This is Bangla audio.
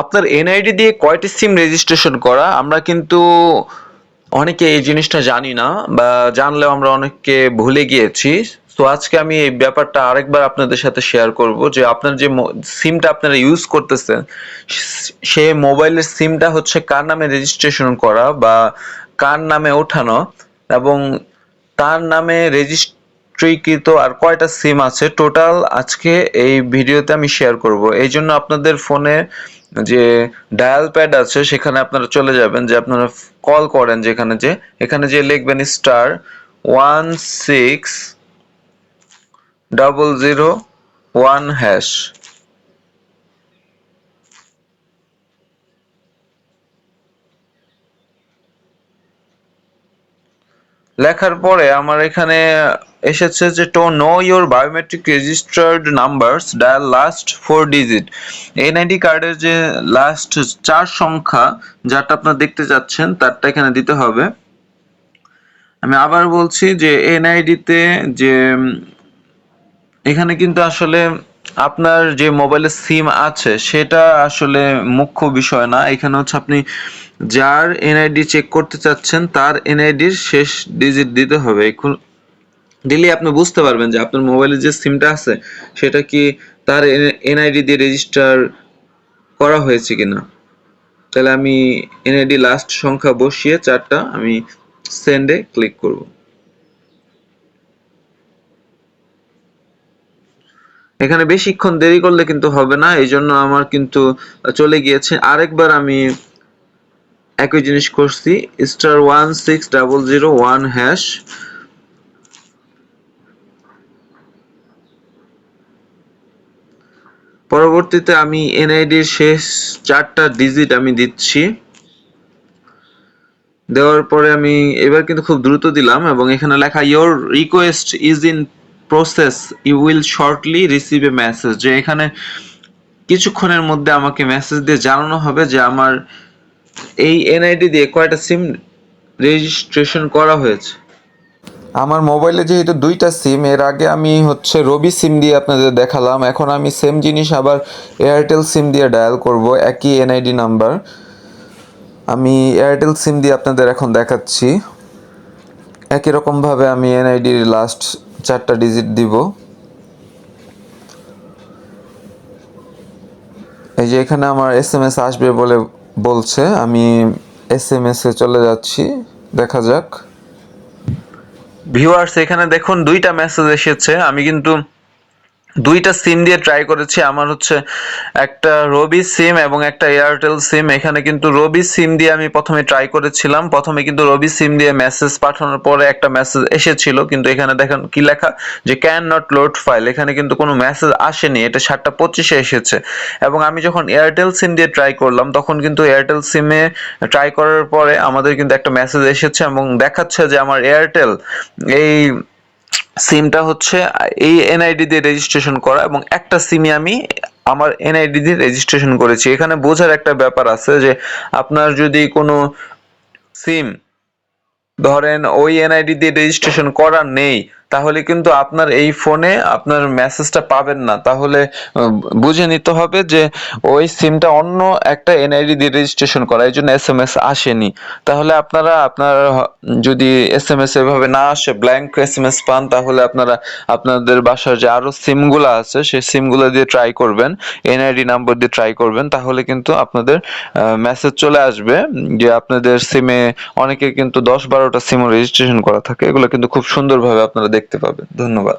আপনার এনআইডি দিয়ে কয়টি সিম রেজিস্ট্রেশন করা? আমরা কিন্তু অনেকে এই জিনিসটা জানি না বা জানলেও আমরা অনেককে ভুলে গিয়েছি। তো আজকে আমি এই ব্যাপারটা আরেকবার আপনাদের সাথে শেয়ার করব যে আপনার যে সিমটা আপনারা ইউজ করতেছেন, সে মোবাইলের সিমটা হচ্ছে কার নামে রেজিস্ট্রেশন করা বা কার নামে ওঠানো এবং তার নামে রেজিস্ট্রিকৃত আর কয়টা সিম আছে? টোটাল আজকে এই ভিডিওতে আমি শেয়ার করব। এই জন্য আপনাদের ফোনে যে ডায়াল প্যাড আছে, সেখানে আপনারা চলে যাবেন, যে আপনারা কল করেন যেখানে যে, এখানে যে লিখবেন star one six double zero one hash লেখার পরে আমার এখানে এসেছে যে to know your biometric registered numbers dial last four digit NID কার্ডের যে লাস্ট চার সংখ্যা যারটা আপনারা দেখতে যাচ্ছেন, তারটা এখানে দিতে হবে। আমি আবার বলছি যে, এনআইডিতে যে, এখানে কিন্তু আসলে আপনার যে মোবাইলের সিম আছে, সেটা আসলে মুখ্য বিষয় না। এখানে হচ্ছে আপনি যার এনআইডি চেক করতে চাচ্ছেন, তার এনআইডির শেষ ডিজিট দিতে হবে। দিলে আপনি বুঝতে পারবেন যে আপনার মোবাইলের যে সিমটা আছে, সেটা কি তার এনআইডি দিয়ে রেজিস্টার করা হয়েছে কিনা? তাহলে আমি এনআইডি লাস্ট সংখ্যা বসিয়ে চারটা আমি সেন্ডে ক্লিক করব। এখানে বেশিক্ষণ দেরি করলে কিন্তু হবে না এই জন্য আমার কিন্তু চলে গিয়েছে। আরেকবার আমি একই জিনিস করছি star one six double zero one hash পরবর্তীতে আমি এনআইডির শেষ চারটা ডিজিট আমি দিচ্ছি। দেওয়ার পরে আমি এবার কিন্তু খুব দ্রুত দিলাম এবং এখানে লেখা your request is in process you will shortly receive a message যে এখানে কিছুক্ষণের মধ্যে আমাকে মেসেজ দিয়ে জানানো হবে যে আমার এই এনআইডি দিয়ে কয়টা সিম রেজিস্ট্রেশন করা হয়েছে। আমার মোবাইলে যেহেতু দুইটা সিম, এর আগে আমি হচ্ছে রবি সিম দিয়ে আপনাদের দেখালাম। এখন আমি সেম জিনিস আবার এয়ারটেল সিম দিয়ে ডায়াল করব, একই এনআইডি নাম্বার। আমি এয়ারটেল সিম দিয়ে আপনাদের এখন দেখাচ্ছি। একই রকমভাবে আমি এনআইডির লাস্ট চারটা ডিজিট দিব। এই যে এখানে আমার এস এম এস আসবে বলে বলছে, আমি এস এম এস চলে যাচ্ছি, দেখা যাক। ভিউয়ার্স এখানে দেখুন দুইটা মেসেজ এসেছে। আমি কিন্তু দুইটা সিম দিয়ে ট্রাই করেছি। আমার হচ্ছে একটা রবি সিম এবং একটা এয়ারটেল সিম এখানে কিন্তু রবি সিম দিয়ে আমি প্রথমে ট্রাই করেছিলাম। প্রথমে কিন্তু রবি সিম দিয়ে মেসেজ পাঠানোর পরে একটা মেসেজ এসেছিল। কিন্তু এখানে দেখেন কি লেখা? যে ক্যান নট লোড ফাইল এখানে কিন্তু কোনো মেসেজ আসেনি। এটা সাতটা পঁচিশে এসেছে। এবং আমি যখন এয়ারটেল সিম দিয়ে ট্রাই করলাম, তখন কিন্তু এয়ারটেল সিমে ট্রাই করার পরে আমাদের কিন্তু একটা মেসেজ এসেছে এবং দেখাচ্ছে যে আমার এয়ারটেল এই সিমটা হচ্ছে, এই এনআইডি দিয়ে রেজিস্ট্রেশন করা এবং একটা সিমই আমি আমার এনআইডি দিয়ে রেজিস্ট্রেশন করেছি। এখানে বোঝার একটা ব্যাপার আছে যে আপনার যদি কোনো সিম ধরেন ওই এনআইডি দিয়ে রেজিস্ট্রেশন করা নেই তাহলে কিন্তু আপনার এই ফোনে আপনার মেসেজটা পাবেন না। তাহলে বুঝে নিতে হবে যে ওই সিমটা অন্য একটা এনআইডি দিয়ে রেজিস্ট্রেশন করা, এই জন্য এস এম এস আসেনি। তাহলে আপনারা, আপনার যদি এস এম এস এভাবে না আসে ব্ল্যাঙ্ক এস এম এস পান, তাহলে আপনারা, আপনাদের বাসার যে আরও সিমগুলো আছে, সেই সিমগুলো দিয়ে ট্রাই করবেন এনআইডি নাম্বার দিয়ে ট্রাই করবেন, তাহলে কিন্তু আপনাদের মেসেজ চলে আসবে যে আপনাদের সিমে অনেকে কিন্তু দশ বারোটা সিম রেজিস্ট্রেশন করা থাকে। এগুলো কিন্তু খুব সুন্দরভাবে আপনারা দেখতে পাবেন। ধন্যবাদ।